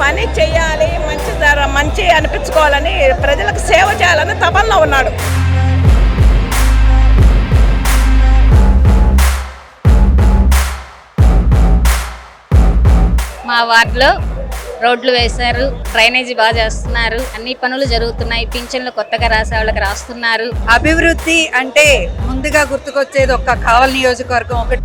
పని చేయాలి మంచి ధర మంచి అనిపించుకోవాలని ప్రజలకు సేవ చేయాలని తపనలో ఉన్నాడు. మా వార్డులో రోడ్లు వేశారు డ్రైనేజీ బాగా చేస్తున్నారు అన్ని పనులు జరుగుతున్నాయి పింఛన్లు కొత్తగా రాసే వాళ్ళకి రాస్తున్నారు. అభివృద్ధి అంటే ముందుగా గుర్తుకొచ్చేది ఒక్క కావలి నియోజకవర్గం ఒకటి.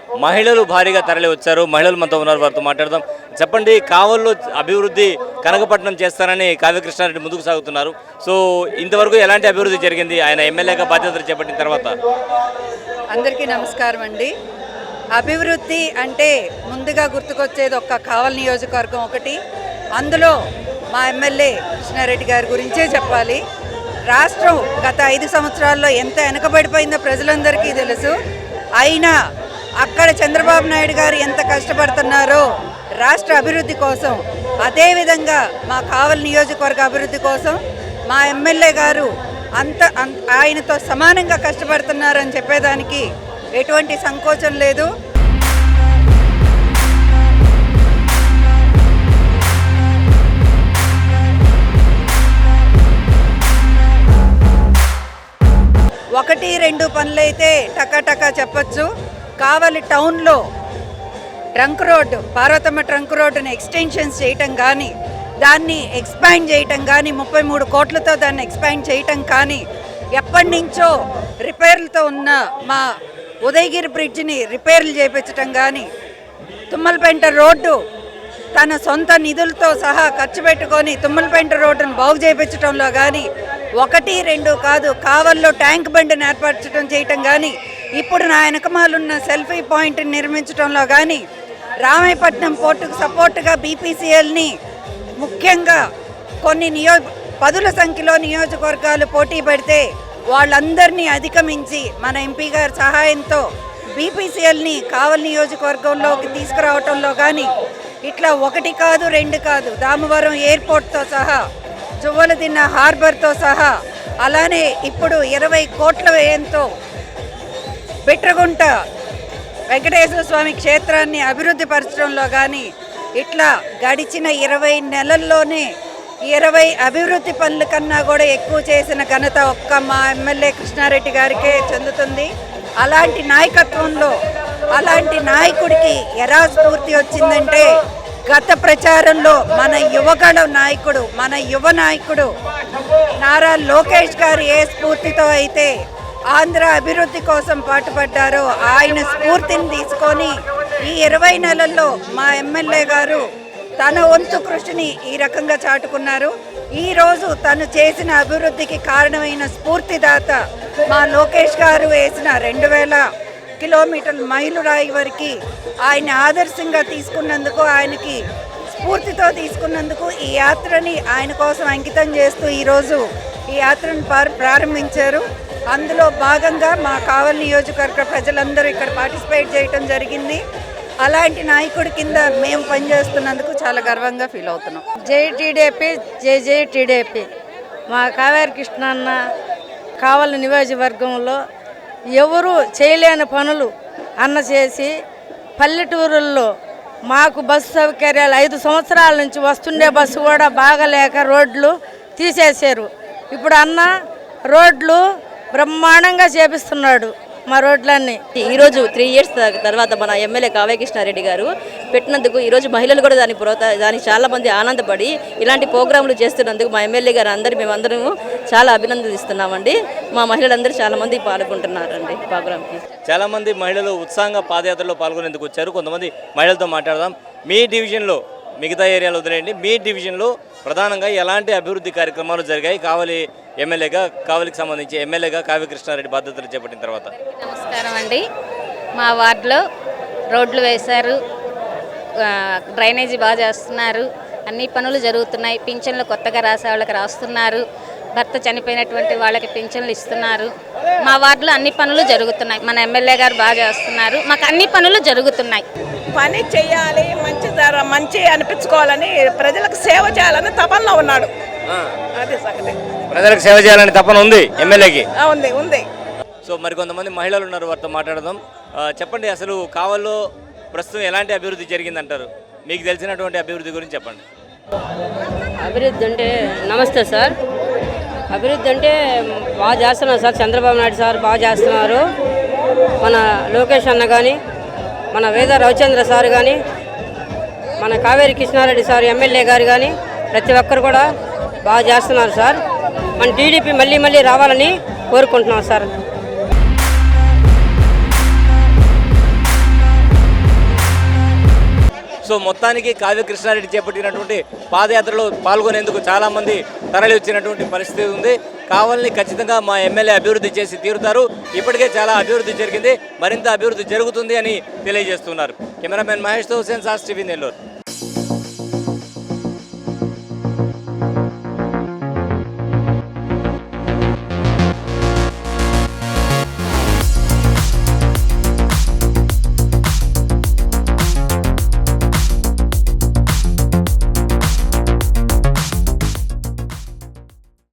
మహిళలు భారీగా తరలి వచ్చారు. మహిళలు మనతో ఉన్నారు వారితో మాట్లాడదాం. చెప్పండి కావల్లో అభివృద్ధి కనకపట్నం చేస్తారని కావ్యకృష్ణారెడ్డి ముందుకు సాగుతున్నారు. సో ఇంతవరకు ఎలాంటి అభివృద్ధి జరిగింది? ఆయన ఎమ్మెల్యేగా బాధ్యతలు చేపట్టిన తర్వాత. అందరికీ నమస్కారం అండి. అభివృద్ధి అంటే ముందుగా గుర్తుకొచ్చేది ఒక్క కావల్ నియోజకవర్గం ఒకటి. అందులో మా ఎమ్మెల్యే కృష్ణారెడ్డి గారి గురించే చెప్పాలి. రాష్ట్రం గత ఐదు సంవత్సరాల్లో ఎంత వెనకబడిపోయిందో ప్రజలందరికీ తెలుసు. అయినా అక్కడ చంద్రబాబు నాయుడు గారు ఎంత కష్టపడుతున్నారో రాష్ట్ర అభివృద్ధి కోసం అదేవిధంగా మా కావలి నియోజకవర్గ అభివృద్ధి కోసం మా ఎమ్మెల్యే గారు అంత ఆయనతో సమానంగా కష్టపడుతున్నారని చెప్పేదానికి ఎటువంటి సంకోచం లేదు. ఒకటి రెండు పనులైతే టకాటకా చెప్పొచ్చు. కావలి టౌన్లో ట్రంక్ రోడ్డు పార్వతమ్మ ట్రంక్ రోడ్డుని ఎక్స్టెన్షన్స్ చేయటం కానీ దాన్ని ఎక్స్పాండ్ చేయటం కానీ ముప్పై మూడు కోట్లతో దాన్ని ఎక్స్పాండ్ చేయటం కానీ ఎప్పటి నుంచో రిపేర్లతో ఉన్న మా ఉదయగిరి బ్రిడ్జిని రిపేర్లు చేయించటం కానీ తుమ్మలపెంట రోడ్డు తన సొంత నిధులతో సహా ఖర్చు పెట్టుకొని తుమ్మలపెంట రోడ్డును బాగు చేయించడంలో కానీ ఒకటి రెండు కాదు కావల్లో ట్యాంక్ బండిని ఏర్పరచడం చేయటం కానీ ఇప్పుడు నా వెనకమాలున్న సెల్ఫీ పాయింట్ నిర్మించడంలో కానీ రామాయపట్నం పోర్టుకు సపోర్టుగా బీపీసీఎల్ని ముఖ్యంగా కొన్ని నియో పదుల సంఖ్యలో నియోజకవర్గాలు పోటీ పెడితే వాళ్ళందరినీ అధిగమించి మన ఎంపీ గారి సహాయంతో బీపీసీఎల్ని కావలి నియోజకవర్గంలోకి తీసుకురావటంలో కానీ ఇట్లా ఒకటి కాదు రెండు కాదు దామవరం ఎయిర్పోర్ట్తో సహా జువ్వలదిన్న హార్బర్తో సహా అలానే ఇప్పుడు ఇరవై కోట్ల వ్యయంతో బిట్రగుంట వెంకటేశ్వర స్వామి క్షేత్రాన్ని అభివృద్ధి పరచడంలో కానీ ఇట్లా గడిచిన ఇరవై నెలల్లోనే ఇరవై అభివృద్ధి పనుల కన్నా కూడా ఎక్కువ చేసిన ఘనత ఒక్క మా ఎమ్మెల్యే కృష్ణారెడ్డి గారికే చెందుతుంది. అలాంటి నాయకత్వంలో అలాంటి నాయకుడికి ఎలా స్ఫూర్తి వచ్చిందంటే గత ప్రచారంలో మన యువగణ నాయకుడు మన యువ నాయకుడు నారా లోకేష్ గారు ఏ స్ఫూర్తితో అయితే ఆంధ్ర అభివృద్ధి కోసం పాటుపడ్డారో ఆయన స్ఫూర్తిని తీసుకొని ఈ ఇరవై నెలల్లో మా ఎమ్మెల్యే గారు తన వంతు కృషిని ఈ రకంగా చాటుకున్నారు. ఈరోజు తను చేసిన అభివృద్ధికి కారణమైన స్ఫూర్తిదాత మా లోకేష్ గారు వేసిన రెండు వేల కిలోమీటర్ల మైలురాయి వరకు ఆయన ఆదర్శంగా తీసుకున్నందుకు ఆయనకి స్ఫూర్తితో తీసుకున్నందుకు ఈ యాత్రని ఆయన కోసం అంకితం చేస్తూ ఈరోజు ఈ యాత్రను ప్రారంభించారు. అందులో భాగంగా మా కావలి నియోజకవర్గ ప్రజలందరూ ఇక్కడ పార్టిసిపేట్ చేయటం జరిగింది. అలాంటి నాయకుడి కింద మేము పనిచేస్తున్నందుకు చాలా గర్వంగా ఫీల్ అవుతున్నాం. జై టీడీపీ జై జై టీడీపీ. మా కావేరి కృష్ణన్న కావలి నియోజకవర్గంలో ఎవరు చేయలేని పనులు అన్న చేసి పల్లెటూరుల్లో మాకు బస్సు సౌకర్యాలు ఐదు సంవత్సరాల నుంచి వస్తుండే బస్సు కూడా బాగలేక రోడ్లు తీసేశారు. ఇప్పుడు అన్న రోడ్లు బ్రహ్మాండంగా చేపిస్తున్నాడు మా రోడ్లన్నీ. ఈరోజు త్రీ ఇయర్స్ తర్వాత మన ఎమ్మెల్యే కావ్య కృష్ణారెడ్డి గారు పెట్టినందుకు ఈరోజు మహిళలు కూడా దాని ప్రోత దానికి చాలా మంది ఆనందపడి ఇలాంటి ప్రోగ్రాంలు చేస్తున్నందుకు మా ఎమ్మెల్యే గారు అందరి మేమందరము చాలా అభినందిస్తున్నామండి మా మహిళలందరూ చాలా మంది పాల్గొంటున్నారండి ప్రోగ్రాంకి. చాలా మంది మహిళలు ఉత్సాహంగా పాదయాత్రలో పాల్గొనేందుకు వచ్చారు. కొంతమంది మహిళలతో మాట్లాడదాం. మీ డివిజన్లో మిగతా ఏరియాలో వదిలేయండి. మీ డివిజన్లో ప్రధానంగా ఎలాంటి అభివృద్ధి కార్యక్రమాలు జరిగాయి? కావలి ఎమ్మెల్యేగా కావలికి సంబంధించి ఎమ్మెల్యేగా కావ్య కృష్ణారెడ్డి బాధ్యతలు చేపట్టిన తర్వాత. నమస్కారం అండి. మా వార్డులో రోడ్లు వేశారు. డ్రైనేజీ బాగా చేస్తున్నారు. అన్ని పనులు జరుగుతున్నాయి. పింఛన్లు కొత్తగా రాసే వాళ్ళకి రాస్తున్నారు. భర్త చనిపోయినటువంటి వాళ్ళకి పింఛన్లు ఇస్తున్నారు. మా వార్డులో అన్ని పనులు జరుగుతున్నాయి. మన ఎమ్మెల్యే గారు బాగా చేస్తున్నారు. మాకు అన్ని పనులు జరుగుతున్నాయి. పని చేయాలి మంచి ధర మంచి అనిపించుకోవాలని ప్రజలకు సేవ చేయాలని తపనలో ఉన్నాడు. అది సంగతి. ప్రజలకు సేవ చేయాలని తపన ఉంది ఎమ్మెల్యేకి? ఆ, ఉంది ఉంది. సో మరి కొంతమంది మహిళలు ఉన్నారు వారితో మాట్లాడదాం. చెప్పండి అసలు కావల్లో ప్రస్తుతం ఎలాంటి అభివృద్ధి జరిగిందంటారు? మీకు తెలిసినటువంటి అభివృద్ధి గురించి చెప్పండి. అభివృద్ధి అంటే నమస్తే సార్. అభివృద్ధి అంటే బాగా చేస్తున్నారు సార్ చంద్రబాబు నాయుడు సార్ బాగా చేస్తున్నారు. మన లోకేష్ అన్న కానీ మన వేద రవిచంద్ర సార్ కానీ మన కావేరి కృష్ణారెడ్డి సార్ ఎమ్మెల్యే గారు కానీ ప్రతి ఒక్కరు కూడా బాగా చేస్తున్నారు సార్. మన టీడీపీ మళ్ళీ మళ్ళీ రావాలని కోరుకుంటున్నాం సార్. సో మొత్తానికి కావ్య కృష్ణారెడ్డి చేపట్టినటువంటి పాదయాత్రలో పాల్గొనేందుకు చాలామంది తరలి వచ్చినటువంటి పరిస్థితి ఉంది. కావాలని ఖచ్చితంగా మా ఎమ్మెల్యే అభివృద్ధి చేసి తీరుతారు. ఇప్పటికే చాలా అభివృద్ధి జరిగింది. మరింత అభివృద్ధి జరుగుతుంది అని తెలియజేస్తున్నారు. కెమెరామెన్ మహేష్తో హుసేన్ సాస్ టీవీ నెల్లూరు.